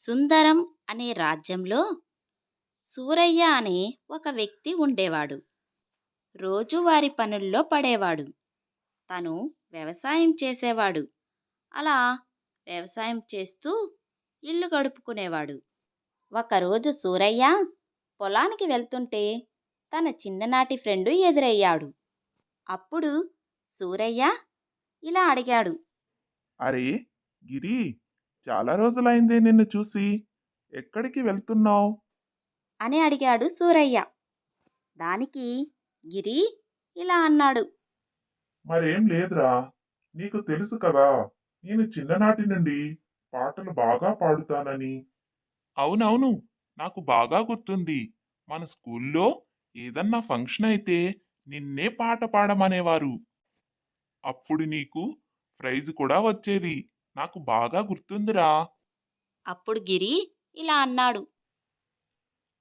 సుందరం అనే రాజ్యంలో సూరయ్య అనే ఒక వ్యక్తి ఉండేవాడు. రోజువారి పనుల్లో పడేవాడు. తను వ్యవసాయం చేసేవాడు. అలా వ్యవసాయం చేస్తూ ఇల్లు గడుపుకునేవాడు. ఒకరోజు సూరయ్య పొలానికి వెళ్తుంటే తన చిన్ననాటి ఫ్రెండు ఎదురయ్యాడు. అప్పుడు సూరయ్య ఇలా అడిగాడు. అరే గిరి చాలా రోజులైందే నిన్ను చూసి. ఎక్కడికి వెళ్తున్నావు? అని అడిగాడు సూరయ్య. దానికి గిరి ఇలా అన్నాడు. మరేం లేదురా నీకు తెలుసు కదా నేను చిన్ననాటి నుండి పాటలు బాగా పాడుతానని. అవునవును నాకు బాగా గుర్తుంది. మన స్కూల్లో ఏదన్నా ఫంక్షన్ అయితే నిన్నే పాట పాడమనేవారు. అప్పుడు నీకు ప్రైజ్ కూడా వచ్చేది. నాకు బాగా గుర్తుందిరా. అప్పుడు గిరి ఇలా అన్నాడు.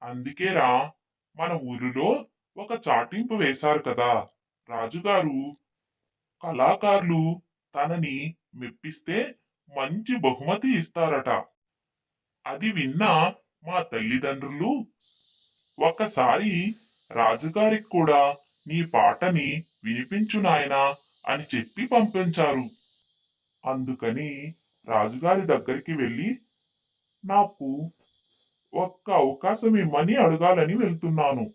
అందుకేరా మన ఊరిలో ఒక చాటింపు వేశారు కదా రాజుగారు. కళాకారులు తనని మెప్పిస్తే మంచి బహుమతి ఇస్తారట. అది విన్న మా తల్లిదండ్రులు ఒక్కసారి రాజుగారికి కూడా నీ పాటని వినిపించు నాయనా అని చెప్పి పంపించారు. అందుకని రాజుగారి దగ్గరికి వెళ్ళి నాకు ఒక్క అవకాశం ఇమ్మని అడగాలని వెళ్తున్నాను.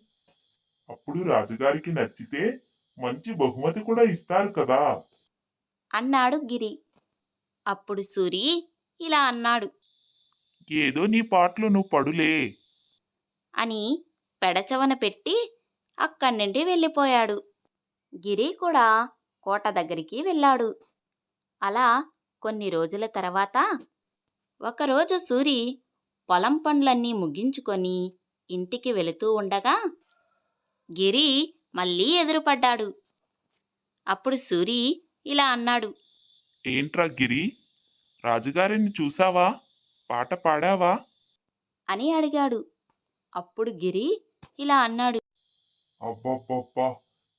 అప్పుడు రాజుగారికి నచ్చితే మంచి బహుమతి కూడా ఇస్తారు కదా. అన్నాడు గిరి. అప్పుడు సూరి ఇలా అన్నాడు. ఏదో నీ పాటలు నువ్వు పడులే. అని పెడచవన పెట్టి అక్కడి నుండి వెళ్ళిపోయాడు. గిరి కూడా కోట దగ్గరికి వెళ్ళాడు. అలా కొన్ని రోజుల తర్వాత ఒకరోజు సూరి పొలం పనులన్నీ ముగించుకొని ఇంటికి వెళుతూ ఉండగా గిరి మళ్ళీ ఎదురుపడ్డాడు. అప్పుడు సూరి ఇలా అన్నాడు. ఏంట్రా గిరి? రాజుగారిని చూసావా? పాట పాడావా? అని అడిగాడు. అప్పుడు గిరి ఇలా అన్నాడు. అబ్బబ్బబ్బా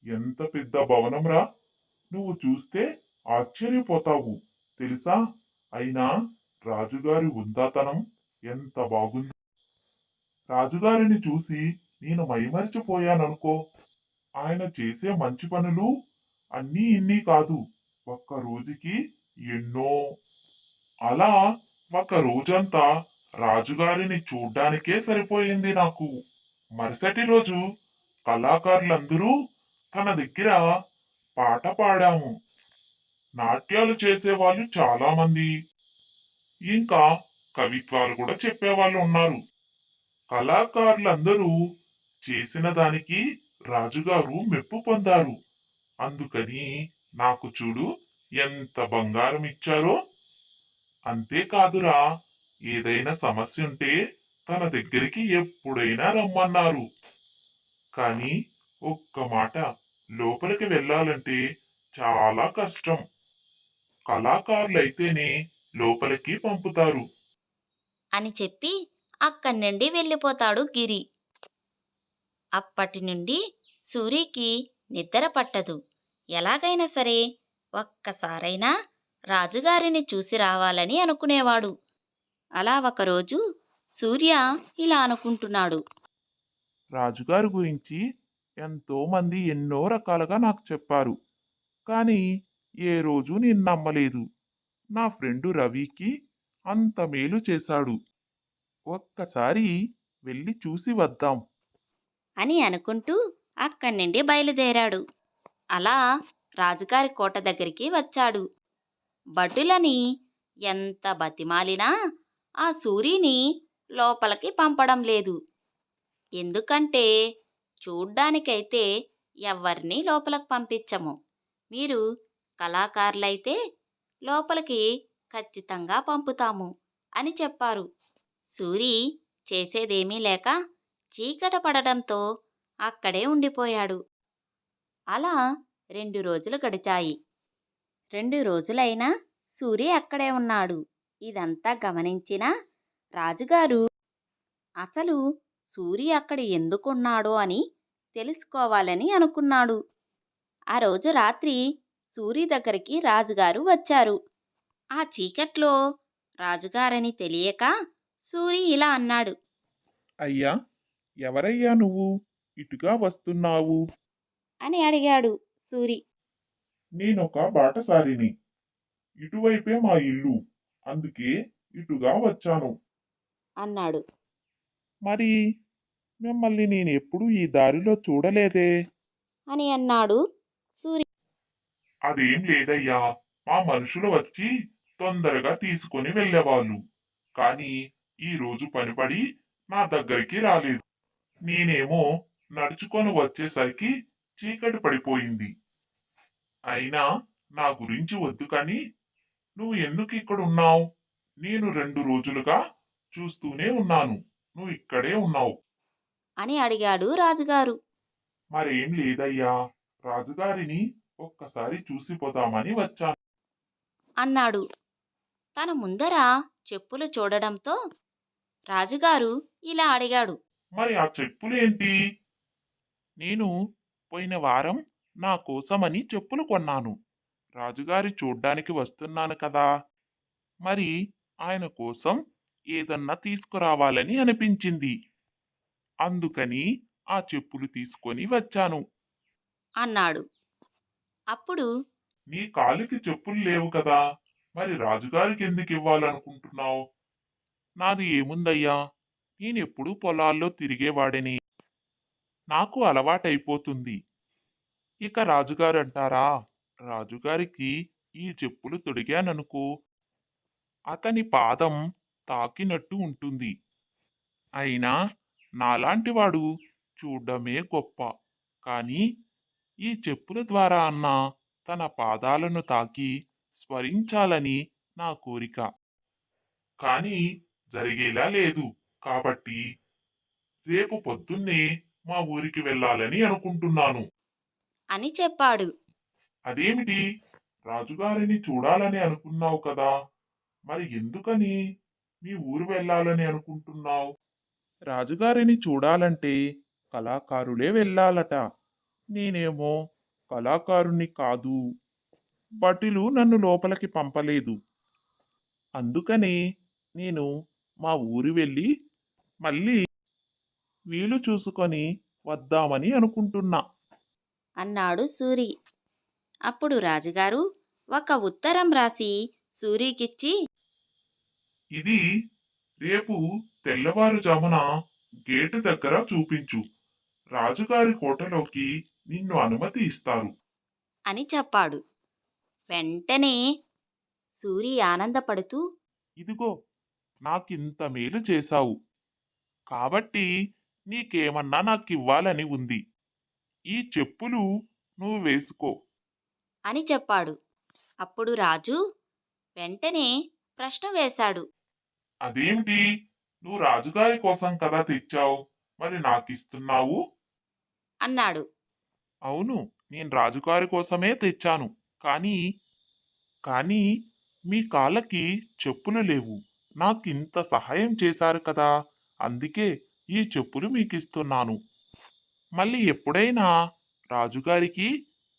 ఎంత పెద్ద భవనంరా నువ్వు చూస్తే ఆశ్చర్యపోతావు. తెలుసా? అయినా రాజుగారి ఉందాతనం ఎంత బాగుంది. రాజుగారిని చూసి నేను మైమరిచిపోయాననుకో ఆయన చేసే మంచి పనులు అన్నీ ఇన్ని కాదు. ఒక్క రోజుకి ఎన్నో. అలా ఒక రోజంతా రాజుగారిని చూడ్డానికే సరిపోయింది నాకు. మరుసటి రోజు కళాకారులందరూ తన దగ్గర పాట పాడాము. నాట్యాలు చేసేవాళ్ళు చాలా మంది ఇంకా కవిత్వాలు కూడా చెప్పేవాళ్ళు ఉన్నారు. కళాకారులందరూ చేసిన దానికి రాజుగారు మెప్పు పొందారు. అందుకని నాకు చూడు ఎంత బంగారం ఇచ్చారో. అంతేకాదురా ఏదైనా సమస్య ఉంటే తన దగ్గరికి ఎప్పుడైనా రమ్మన్నారు. కానీ ఒక్క మాట లోపలికి వెళ్ళాలంటే చాలా కష్టం. కళాకారులైతేనే లోపలికి పంపుతారు. అని చెప్పి అక్కడి నుండి వెళ్ళిపోతాడు గిరి. అప్పటి నుండి సూరికి నిద్ర పట్టదు. ఎలాగైనా సరే ఒక్కసారైనా రాజుగారిని చూసి రావాలని అనుకునేవాడు. అలా ఒకరోజు సూర్య ఇలా అనుకుంటున్నాడు. రాజుగారి గురించి ఎంతో మంది ఎన్నో రకాలుగా నాకు చెప్పారు. కానీ ఏ రోజు నేను నమ్మలేదు. నా ఫ్రెండు రవికి అంత మేలు చేశాడు. ఒక్కసారి వెళ్ళి చూసి వద్దాం. అని అనుకుంటూ అక్కడి నుండి బయలుదేరాడు. అలా రాజుగారి కోట దగ్గరికి వచ్చాడు. భటులని ఎంత బతిమాలినా ఆ సూరిని లోపలికి పంపడం లేదు. ఎందుకంటే చూడ్డానికైతే ఎవరిని లోపలికి పంపించము. మీరు కళాకారులైతే లోపలికి ఖచ్చితంగా పంపుతాము అని చెప్పారు. సూరి చేసేదేమీ లేక చీకట పడడంతో అక్కడే ఉండిపోయాడు. అలా రెండు రోజులు గడిచాయి. రెండు రోజులైనా సూరి అక్కడే ఉన్నాడు. ఇదంతా గమనించిన రాజుగారు అసలు సూరి అక్కడ ఎందుకున్నాడో అని తెలుసుకోవాలని అనుకున్నాడు. ఆ రోజు రాత్రి సూరి దగ్గరికి రాజుగారు వచ్చారు. ఆ చీకట్లో రాజుగారని తెలియక సూరి ఇలా అన్నాడు. అయ్యా ఎవరయ్యా నువ్వు? ఇటుగా వస్తున్నావు? అని అడిగాడు సూరి. నేనొక బాటసారిని. ఇటువైపే మా ఇల్లు. అందుకే ఇటుగా వచ్చాను. అన్నాడు. మరి మిమ్మల్ని నేను ఎప్పుడూ ఈ దారిలో చూడలేదే? అని అన్నాడు సూరి. అదేం లేదయ్యా. మా మనుషులు వచ్చి తొందరగా తీసుకొని వెళ్ళేవాళ్ళు. కానీ ఈ రోజు పనిపడి నా దగ్గరికి రాలేదు. నేనేమో నడుచుకొని వచ్చేసరికి చీకటి పడిపోయింది. అయినా నా గురించి వద్దు కానీ నువ్వు ఎందుకు ఇక్కడ ఉన్నావు? నేను రెండు రోజులుగా చూస్తూనే ఉన్నాను. నువ్వు ఇక్కడే ఉన్నావు. అని అడిగాడు రాజుగారు. మరేం లేదయ్యా. రాజుగారిని ఒక్కసారి చూసిపోదామని వచ్చాను. అన్నాడు. తన ముందర చెప్పులు చూడడంతో రాజుగారు ఇలా అడిగాడు. మరి ఆ చెప్పులేంటి? నేను పోయిన వారం నా కోసమని చెప్పులు కొన్నాను. రాజుగారి చూడ్డానికి వస్తున్నాను కదా. మరి ఆయన కోసం ఏదన్నా తీసుకురావాలని అనిపించింది. అందుకని ఆ చెప్పులు తీసుకొని వచ్చాను. అన్నాడు. అప్పుడు నీ కాలికి చెప్పులు లేవు కదా మరి రాజుగారికి ఎందుకు ఇవ్వాలనుకుంటున్నావు? నాది ఏముందయ్యా? నేనెప్పుడూ పొలాల్లో తిరిగేవాడిని. నాకు అలవాటైపోతుంది. ఇక రాజుగారు అంటారా రాజుగారికి ఈ చెప్పులు తొడిగాననుకో అతని పాదం తాకినట్టు ఉంటుంది. అయినా నాలాంటివాడు చూడమే గొప్ప. కానీ ఈ చెప్పుల ద్వారా అన్న తన పాదాలను తాకి స్మరించాలని నా కోరిక. కానీ జరిగేలా లేదు కాబట్టి రేపు పొద్దున్నే మా ఊరికి వెళ్ళాలని అనుకుంటున్నాను. అని చెప్పాడు. అదేమిటి? రాజుగారిని చూడాలని అనుకున్నావు కదా. మరి ఎందుకని మీ ఊరు వెళ్ళాలని అనుకుంటున్నావు? రాజుగారిని చూడాలంటే కళాకారులే వెళ్ళాలట. నేనేమో కళాకారుణ్ణి కాదు. భటులు నన్ను లోపలికి పంపలేదు. అందుకనే నేను మా ఊరు వెళ్ళి మళ్ళీ వీలు చూసుకొని వద్దామని అనుకుంటున్నా. అన్నాడు సూరి. అప్పుడు రాజుగారు ఒక ఉత్తరం రాసి సూరికిచ్చి ఇది రేపు తెల్లవారుజామున గేటు దగ్గర చూపించు. రాజుగారి కోటలోకి నిన్ను అనుమతి ఇస్తారు అని చెప్పాడు. వెంటనే సూరి ఆనందపడుతూ ఇదిగో నాకింత మేలు చేశావు. కాబట్టి నీకేమన్నా నాకివ్వాలని ఉంది. ఈ చెప్పులు నువ్వు వేసుకో. అని చెప్పాడు. అప్పుడు రాజు వెంటనే ప్రశ్న వేశాడు. అదేమిటి? నువ్వు రాజుగారి కోసం కదా తెచ్చావు? మరి నాకిస్తున్నావు? అన్నాడు. అవును నేను రాజుగారి కోసమే తెచ్చాను. కానీ కానీ మీ కాళ్ళకి చెప్పులు లేవు. నాకింత సహాయం చేశారు కదా! అందుకే ఈ చెప్పులు మీకు ఇస్తున్నాను మళ్ళీ ఎప్పుడైనా రాజుగారికి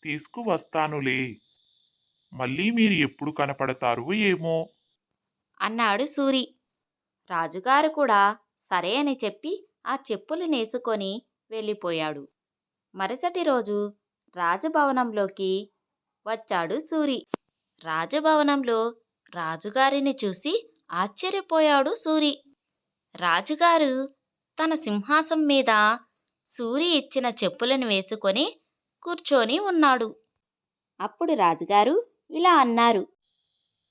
తీసుకువస్తానులే. మళ్ళీ మీరు ఎప్పుడు కనపడతారు ఏమో. అన్నాడు సూరి. రాజుగారు కూడా సరే అని చెప్పి ఆ చెప్పులు నేసుకొని వెళ్ళిపోయాడు. మరుసటి రోజు రాజభవనంలోకి వచ్చాడు సూరి. రాజభవనంలో రాజుగారిని చూసి ఆశ్చర్యపోయాడు సూరి. రాజుగారు తన సింహాసం మీద సూరి ఇచ్చిన చెప్పులను వేసుకొని కూర్చొని ఉన్నాడు. అప్పుడు రాజుగారు ఇలా అన్నారు.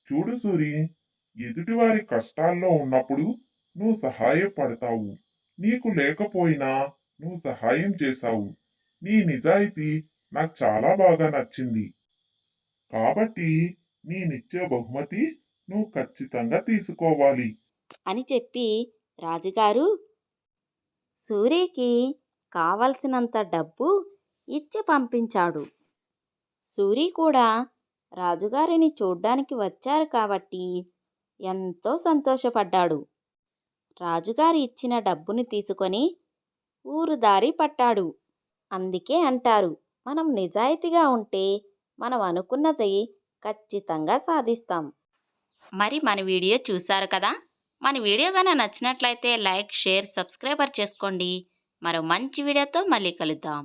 చూడు సూరి ఎదుటివారి కష్టాల్లో ఉన్నప్పుడు నువ్వు సహాయపడతావు. నీకు లేకపోయినా నువ్వు సహాయం చేశావు. నీ నిజాయితీ నాకు చాలా బాగా నచ్చింది. కాబట్టి నేనిచ్చే బహుమతి నువ్వు ఖచ్చితంగా తీసుకోవాలి. అని చెప్పి రాజుగారు సూరికి కావలసినంత డబ్బు ఇచ్చి పంపించాడు. సూరి కూడా రాజుగారిని చూడ్డానికి వచ్చారు కాబట్టి ఎంతో సంతోషపడ్డాడు. రాజుగారు ఇచ్చిన డబ్బుని తీసుకొని ఊరు దారి పట్టాడు. అందుకే అంటారు. మనం నిజాయితీగా ఉంటే మనం అనుకున్నది ఖచ్చితంగా సాధిస్తాం. మరి మన వీడియో చూశారు కదా? మన వీడియో కానీ నచ్చినట్లయితే లైక్ షేర్ సబ్స్క్రైబర్ చేసుకోండి. మరో మంచి వీడియోతో మళ్ళీ కలుద్దాం.